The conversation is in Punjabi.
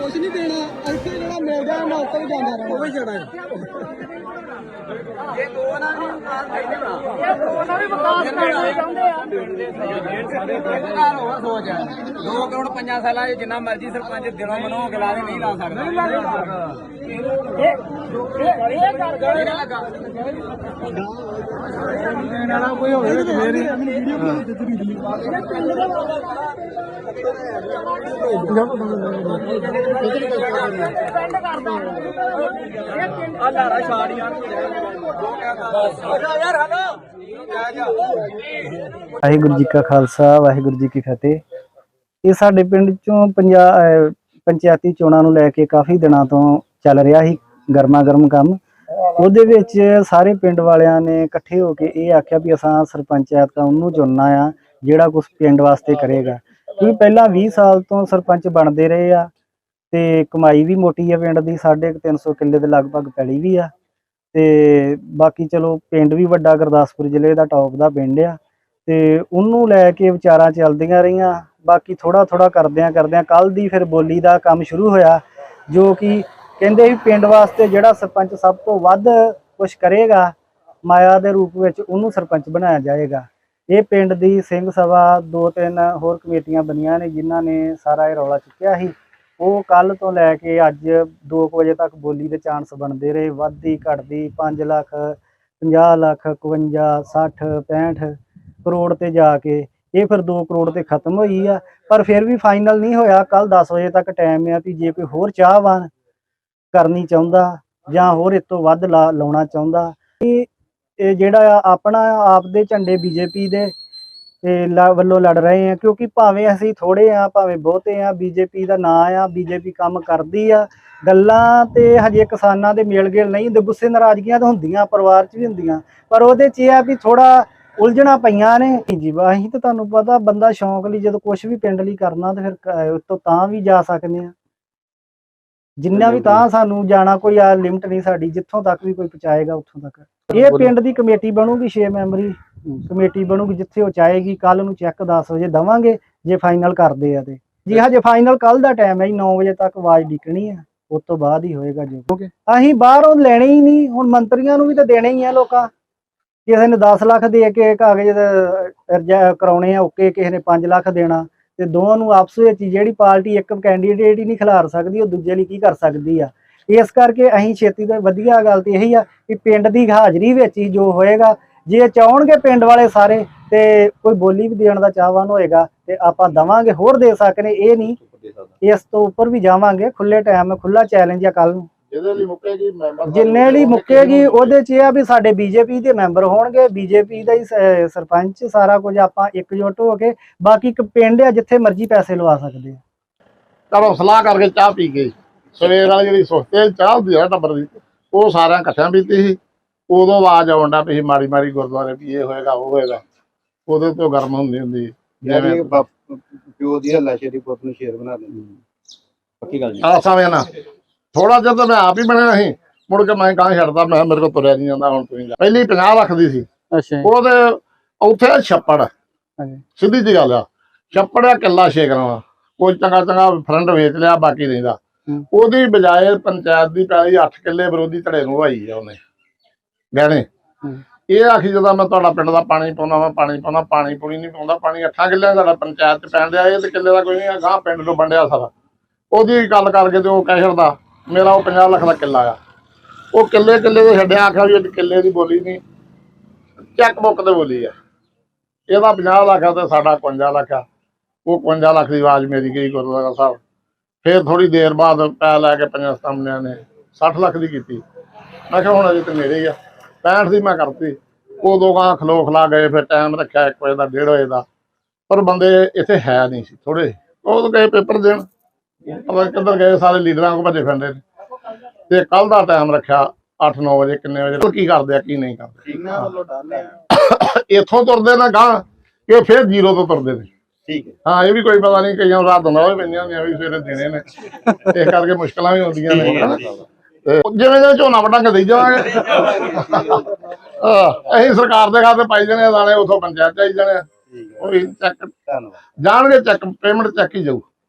ਕੁਝ ਨਹੀਂ ਦੇਣਾ ਇੱਥੇ ਜਿਹੜਾ ਮਿਲਦਾ ਉੱਤੇ ਹੀ ਜਾਂਦਾ ਰਹਿਣਾ। ਉਹ ਵੀ ਜਾਣਾ ਹੋਰ ਸੋਚ ਹੈ। 2 ਕਰੋੜ 5 ਸਾਲਾਂ 'ਚ ਜਿੰਨਾ ਮਰਜ਼ੀ ਸਰਪੰਚ ਦਿਲੋਂ ਮਨੋਂ ਗਲਾ ਦੇ ਨਹੀਂ ਲਾ ਸਕਦਾ। ਨਹੀਂ ਲਾ ਕੋਈ ਹੋਵੇ ਤੇ ਫੇਰ ਹੀ ਵਾਹਿਗੁਰੂ ਜੀ ਕਾ ਖਾਲਸਾ, ਵਾਹਿਗੁਰੂ ਜੀ ਕੀ ਫਤਿਹ। ਇਹ ਸਾਡੇ ਪਿੰਡ ਚੋਂ ਪੰਚਾਇਤੀ ਚੋਣਾਂ ਨੂੰ ਲੈ ਕੇ ਕਾਫੀ ਦਿਨਾਂ ਤੋਂ ਚੱਲ ਰਿਹਾ ਸੀ ਗਰਮਾ ਗਰਮ ਕੰਮ। ਉਹਦੇ ਵਿੱਚ ਸਾਰੇ ਪਿੰਡ ਵਾਲਿਆਂ ਨੇ ਇਕੱਠੇ ਹੋ ਕੇ ਇਹ ਆਖਿਆ ਵੀ ਅਸਾਂ ਸਰਪੰਚ ਐਤਕਾ ਉਹਨੂੰ ਚੁਣਨਾ ਆ, ਜਿਹੜਾ ਕੁਝ ਪਿੰਡ ਵਾਸਤੇ ਕਰੇਗਾ। ਕਿਉਂਕਿ ਪਹਿਲਾਂ 20 ਸਾਲ ਤੋਂ ਸਰਪੰਚ ਬਣਦੇ ਰਹੇ ਆ ਤੇ ਕਮਾਈ ਵੀ ਮੋਟੀ ਆ ਪਿੰਡ ਦੀ, ਸਾਢੇ ਕੁ ਤਿੰਨ ਸੌ ਕਿੱਲੇ ਦੇ ਲਗਭਗ ਪੈਲੀ ਵੀ ਆ। ਤੇ ਬਾਕੀ ਚਲੋ ਪਿੰਡ ਵੀ ਵੱਡਾ, ਗੁਰਦਾਸਪੁਰ ਜ਼ਿਲ੍ਹੇ ਦਾ ਟੌਪ ਦਾ ਪਿੰਡ ਆ। ਤੇ ਉਹਨੂੰ ਲੈ ਕੇ ਵਿਚਾਰਾਂ ਚੱਲਦੀਆਂ ਰਹੀਆਂ। ਬਾਕੀ ਥੋੜਾ ਥੋੜਾ ਕਰਦਿਆਂ ਕਰਦਿਆਂ ਕੱਲ ਦੀ ਫਿਰ ਬੋਲੀ ਦਾ ਕੰਮ ਸ਼ੁਰੂ ਹੋਇਆ, ਜੋ ਕਿ ਕਹਿੰਦੇ ਵੀ ਪਿੰਡ ਵਾਸਤੇ ਜਿਹੜਾ ਸਰਪੰਚ ਸਭ ਤੋਂ ਵੱਧ ਕੁਝ ਕਰੇਗਾ, ਮਾਇਆ ਦੇ ਰੂਪ ਵਿੱਚ ਉਹਨੂੰ ਸਰਪੰਚ ਬਣਾਇਆ ਜਾਏਗਾ। ਇਹ ਪਿੰਡ ਦੀ ਸਿੰਘ ਸਭਾ ਦੋ ਤਿੰਨ ਹੋਰ ਕਮੇਟੀਆਂ ਬਣੀਆਂ ਨੇ, ਜਿਨ੍ਹਾਂ ਨੇ ਸਾਰਾ ਇਹ ਰੌਲਾ ਚੁੱਕਿਆ ਸੀ। ਉਹ ਕੱਲ ਤੋਂ ਲੈ ਕੇ ਅੱਜ 2 ਵਜੇ ਤੱਕ ਬੋਲੀ ਦੇ ਚਾਂਸ ਬਣਦੇ ਰਹੇ। ਵੱਧਦੀ, ਘਟਦੀ 5 ਲੱਖ 50 ਲੱਖ 51 60 65 ਕਰੋੜ ਤੇ ਜਾ ਕੇ। ਇਹ ਫਿਰ 2 ਕਰੋੜ ਤੇ ਖਤਮ ਹੋਈ ਆ। ਪਰ ਫਿਰ ਵੀ ਫਾਈਨਲ ਨਹੀਂ ਹੋਇਆ। ਕੱਲ 10 ਵਜੇ ਤੱਕ ਟਾਈਮ ਆ ਵੀ ਜੇ ਕੋਈ ਹੋਰ ਚਾਹਵਾਨ ਕਰਨੀ ਚਾਹੁੰਦਾ ਜਾਂ ਹੋਰ ਇਸ ਤੋਂ ਵੱਧ ਲਾ- ਲਾਉਣਾ ਚਾਹੁੰਦਾ, ਇਹ ਜਿਹੜਾ ਆਪਣਾ ਆਪ ਦੇ ਝੰਡੇ ਬੀਜੇਪੀ ਦੇ ਤੇ ਵੱਲੋਂ ਲੜ ਰਹੇ ਆ ਕਿਉਂਕਿ ਭਾਵੇਂ ਅਸੀਂ ਥੋੜੇ ਆ ਭਾਵੇਂ ਬਹੁਤੇ ਆ ਬੀਜੇਪੀ ਦਾ ਨਾਂ ਆ ਬੀਜੇਪੀ ਕੰਮ ਕਰਦੀ ਆ ਗੱਲਾਂ ਤੇ ਹਜੇ ਕਿਸਾਨਾਂ ਦੇ ਮੇਲ ਗੇਲ ਨਹੀਂ ਹੁੰਦੇ ਗੁੱਸੇ ਨਾਰਾਜ਼ਗੀਆਂ ਤਾਂ ਹੁੰਦੀਆਂ ਪਰਿਵਾਰ 'ਚ ਵੀ ਹੁੰਦੀਆਂ ਪਰ ਉਹਦੇ 'ਚ ਇਹ ਆ ਵੀ ਥੋੜਾ ਉਲਝਣਾ ਪਈਆਂ ਨੇ। ਜੀ ਵਾ ਅਸੀਂ ਤਾਂ ਤੁਹਾਨੂੰ ਪਤਾ ਬੰਦਾ ਸ਼ੌਂਕ ਲਈ ਜਦੋਂ ਕੁਝ ਵੀ ਪਿੰਡ ਲਈ ਕਰਨਾ ਤੇ ਫਿਰ ਉਸ ਤੋਂ ਤਾਂ ਵੀ ਜਾ ਸਕਨੇ ਆ। ਜਿੰਨਾ ਵੀ ਤਾਂ ਸਾਨੂੰ ਜਾਣਾ ਕੋਈ ਆ ਲਿਮਟ ਨਹੀਂ ਸਾਡੀ ਜਿੱਥੋਂ ਤੱਕ ਵੀ ਕੋਈ ਪਹੁੰਚਾਏਗਾ ਉੱਥੋਂ ਤੱਕ। ਇਹ ਪਿੰਡ ਦੀ ਕਮੇਟੀ ਬਣੂਗੀ 6 ਮੈਂਬਰੀ। ਕਮੇਟੀ ਬਣੂਗੀ ਜਿੱਥੇ ਉਹ ਚਾਹੇਗੀ ਕੱਲ ਨੂੰ ਚੈੱਕ 10 ਵਜੇ ਦਵਾਂਗੇ ਜੇ ਫਾਈਨਲ ਕਰਦੇ ਆ ਤੇ। ਜੀ ਹਜੇ ਫਾਈਨਲ ਕੱਲ ਦਾ ਟਾਈਮ ਹੈ ਜੀ 9 ਵਜੇ ਤੱਕ ਆਵਾਜ਼ ਡਿੱਕਣੀ ਆ ਉਸ ਤੋਂ ਬਾਅਦ ਹੀ ਹੋਏਗਾ ਜੋ। ਅਸੀਂ ਬਾਹਰੋਂ ਲੈਣੇ ਹੀ ਨਹੀਂ ਹੁਣ ਮੰਤਰੀਆਂ ਨੂੰ ਵੀ ਤਾਂ ਦੇਣੇ ਹੀ ਆ ਲੋਕਾਂ। ਕਿਸੇ ਨੇ 10 ਲੱਖ ਦੇ ਕੇ ਕਾਗਜ਼ ਕਰਾਉਣੇ ਆ ਓਕੇ ਕਿਸੇ ਨੇ 5 ਲੱਖ ਦੇਣਾ ਤੇ ਦੋਵਾਂ ਨੂੰ ਆਪਸ ਵਿੱਚ ਜਿਹੜੀ ਪਾਰਟੀ ਇੱਕ ਕੈਂਡੀਡੇਟ ਹੀ ਨਹੀਂ ਖਿਲਾਰ ਸਕਦੀ ਉਹ ਦੂਜੇ ਲਈ ਕੀ ਕਰ ਸਕਦੀ ਆ। ਇਸ ਕਰਕੇ ਅਸੀਂ ਛੇਤੀ ਤੋਂ ਵਧੀਆ ਗੱਲ ਤੇ ਇਹੀ ਆ ਕਿ ਪਿੰਡ ਦੀ ਹਾਜ਼ਰੀ ਵਿੱਚ ਹੀ ਜੋ ਹੋਏਗਾ ਜੇ ਚਾਹਣਗੇ ਪਿੰਡ ਵਾਲੇ ਸਾਰੇ ਤੇ ਕੋਈ ਬੋਲੀ ਵੀ ਦੇਣ ਦਾ ਚਾਹਵਾਨ ਹੋਏਗਾ ਤੇ ਆਪਾਂ ਦਵਾਂਗੇ ਹੋਰ ਦੇ ਸਕਨੇ ਇਹ ਨਹੀਂ ਇਸ ਤੋਂ ਉੱਪਰ ਵੀ ਜਾਵਾਂਗੇ ਖੁੱਲੇ ਟਾਈਮ ਖੁੱਲਾ ਚੈਲੰਜ ਆ ਕੱਲ ਨੂੰ। ਜਿੰਨੇ ਲਈ ਮੁੱਕੇਗੀ ਉਹਦੇ ਚ ਇਹ ਆ ਵੀ ਸਾਡੇ ਬੀਜੇਪੀ ਦੇ ਮੈਂਬਰ ਹੋਣਗੇ ਬੀਜੇਪੀ ਦਾ ਹੀ ਸਰਪੰਚ ਸਾਰਾ ਕੁਝ ਆਪਾਂ ਇਕਜੁੱਟ ਹੋ ਕੇ ਬਾਕੀ ਇੱਕ ਪਿੰਡ ਆ ਜਿੱਥੇ ਮਰਜ਼ੀ ਪੈਸੇ ਲਵਾ ਸਕਦੇ ਆ। ਚਲੋ ਸਲਾਹ ਕਰਕੇ ਚਾਹ ਪੀ ਗਏ ਸਵੇਰ ਵਾਲੀ ਜਿਹੜੀ ਸੁਸਤੇ ਚਾਹ ਹੁੰਦੀ ਆ ਟੱਬਰ ਦੀ ਉਹ ਸਾਰਿਆਂ ਇਕੱਠਿਆਂ ਪੀਤੀ ਸੀ। ਉਦੋਂ ਆਵਾਜ਼ ਆਉਂਦਾ ਸੀ ਮਾੜੀ ਮਾੜੀ ਗੁਰਦੁਆਰੇ ਵੀ ਇਹ ਹੋਏਗਾ ਉਹ ਹੋਏਗਾ। ਉਹਦੇ ਤੋਂ ਗਰਮ ਹੁੰਦੀ ਹੁੰਦੀ ਜਿਵੇਂ ਪਿਓ ਦੀ ਹੱਲਾ ਸ਼ੇਰੀ ਪੁੱਤ ਨੂੰ ਸ਼ੇਰ ਬਣਾ ਦੇ ਪੱਕੀ ਗੱਲ ਜੀ। ਆ ਸਮੇਂ ਨਾ ਥੋੜਾ ਜਿਹਾ ਤਾਂ ਮੈਂ ਆਪ ਹੀ ਬਣਿਆ ਸੀ। ਮੁੜ ਕੇ ਮੈਂ ਕਾਂ ਛੱਡਦਾ ਮੈਂ ਮੇਰੇ ਕੋਲ ਤੁਰਿਆ ਨਹੀਂ ਜਾਂਦਾ ਹੁਣ ਤੁਸੀਂ। ਪਹਿਲੀ 50 ਲੱਖ ਦੀ ਸੀ। ਅੱਛਾ ਉਹਦੇ ਉੱਥੇ ਛੱਪੜ। ਹਾਂਜੀ। ਸਿੱਧੀ ਜੀ ਗੱਲ ਆ। ਛੱਪੜ ਆ ਕਿੱਲਾ ਛੇਕਣਾ ਵਾ ਕੋਈ ਚੰਗਾ ਚੰਗਾ ਫਰੰਟ ਵੇਚ ਲਿਆ ਬਾਕੀ ਰਹਿੰਦਾ ਹੂੰ। ਉਹਦੀ ਬਜਾਏ ਪੰਚਾਇਤ ਦੀ ਪੈਲੀ 8 ਕਿੱਲੇ ਵਿਰੋਧੀ ਧੜੇ ਨੂੰ ਵਾਈ ਆ ਉਹਨੇ। ਗਹਿਣੇ। ਇਹ ਆਖੀ ਜਦੋਂ ਮੈਂ ਤੁਹਾਡਾ ਪਿੰਡ ਦਾ ਪਾਣੀ ਪਾਉਂਦਾ ਮੈਂ ਪਾਣੀ ਪਾਉਂਦਾ ਪਾਣੀ ਪੂਣੀ ਨਹੀਂ ਪਾਉਂਦਾ ਪਾਣੀ 8 ਕਿੱਲਿਆਂ ਦਾ ਸਾਡਾ ਪੰਚਾਇਤ ਚ ਪੈਣ ਡਿਆ ਇਹ ਤੇ ਕਿੱਲੇ ਦਾ ਕੋਈ ਨਹੀਂ ਗਾਂ ਪਿੰਡ ਨੂੰ ਵੰਡਿਆ ਸਾਰਾ। ਉਹਦੀ ਗੱਲ ਕਰਕੇ ਤੇ ਉਹ ਕਹਿ ਛੱਡਦਾ ਮੇਰਾ ਉਹ 50 ਲੱਖ ਦਾ ਕਿੱਲਾ ਆ। ਉਹ ਕਿੱਲੇ ਕਿੱਲੇ ਦੇ ਛੱਡਿਆ ਆਖਿਆ ਵੀ ਇਹ ਕਿੱਲੇ ਦੀ ਬੋਲੀ ਨਹੀਂ। ਚੈੱਕ ਬੁੱਕ ਤੇ ਬੋਲੀ ਆ। ਇਹਦਾ 50 ਲੱਖ ਆ ਤੇ ਸਾਡਾ 51 ਲੱਖ ਆ। ਉਹ 51 ਲੱਖ ਦੀ ਆਵਾਜ਼ ਮੇਰੀ ਗਈ ਗੁਰਦੁਆਰਾ ਸਾਹਿਬ। ਫਿਰ ਥੋੜੀ ਦੇਰ ਬਾਅਦ ਪੈ ਲੈ ਕੇ ਪੰਜਾਂ ਸਾਹਮਣਿਆਂ ਨੇ 60 ਲੱਖ ਦੀ ਕੀਤੀ। ਮੈਂ ਕਿਹਾ ਹੁਣ ਅਜੇ ਤੇ ਮੇਰੇ ਹੀ ਆ। 65 ਦੀ ਮੈਂ ਕਰਤੀ। ਉਦੋਂ ਗਾਂ ਖਲੋ ਖਲਾ ਗਏ ਫਿਰ ਟਾਈਮ ਰੱਖਿਆ 1 ਵਜੇ ਦਾ 1:30 ਵਜੇ ਦਾ। ਪਰ ਬੰਦੇ ਇੱਥੇ ਹੈ ਨਹੀਂ ਸੀ ਥੋੜੇ ਉਹ ਗਏ ਪੇਪਰ ਦੇਣ। ਪਤਾ ਨੀ ਕਿੱਧਰ ਗਏ ਸਾਰੇ ਲੀਡਰਾਂ ਕੋ ਭੱਜੇ ਫਿਰਦੇ ਨੇ। ਤੇ ਕੱਲ ਦਾ ਟਾਈਮ ਰੱਖਿਆ 8-9 ਵਜੇ ਕਿੰਨੇ ਵਜੇ ਕੀ ਕਰਦੇ ਆ ਕੀ ਨਹੀਂ ਕਰਦੇ। ਇੱਥੋਂ ਤੁਰਦੇ ਨਾ ਗਾਂ ਇਹ ਫਿਰ ਜ਼ੀਰੋ ਤੋਂ ਤੁਰਦੇ ਨੇ। ਠੀਕ ਹੈ। ਹਾਂ ਇਹ ਵੀ ਕੋਈ ਪਤਾ ਨਹੀਂ ਕਈਆਂ ਨੂੰ ਰਾਤ ਦਿੰਦਾ ਹੋਵੇ ਪੈਂਦੀਆਂ ਹੁੰਦੀਆਂ ਵੀ ਸਵੇਰੇ ਦੇਣੇ ਨੇ। ਇਸ ਕਰਕੇ ਮੁਸ਼ਕਲਾਂ ਵੀ ਆਉਂਦੀਆਂ ਨੇ। ਤੇ ਜਿਵੇਂ ਜਿਵੇਂ ਝੋਨਾ ਵਟਾਂਗੇ ਦੇਈ ਜਾਵਾਂਗੇ। ਆਹ, ਅਸੀਂ ਸਰਕਾਰ ਦੇ ਖਾਤੇ ਪਾਈ ਜਾਣੇ ਆ ਦਾਣੇ ਉਥੋਂ ਪੰਚਾਇਤ ਚ ਆਈ ਜਾਣੇ ਆ। ਠੀਕ ਹੈ ਉਹ ਚੈੱਕ ਧੰਨਵਾਦ। ਜਾਣਗੇ ਚੈੱਕ ਪੇਮੈਂਟ ਚੱਕ ਹੀ ਜਾਊ।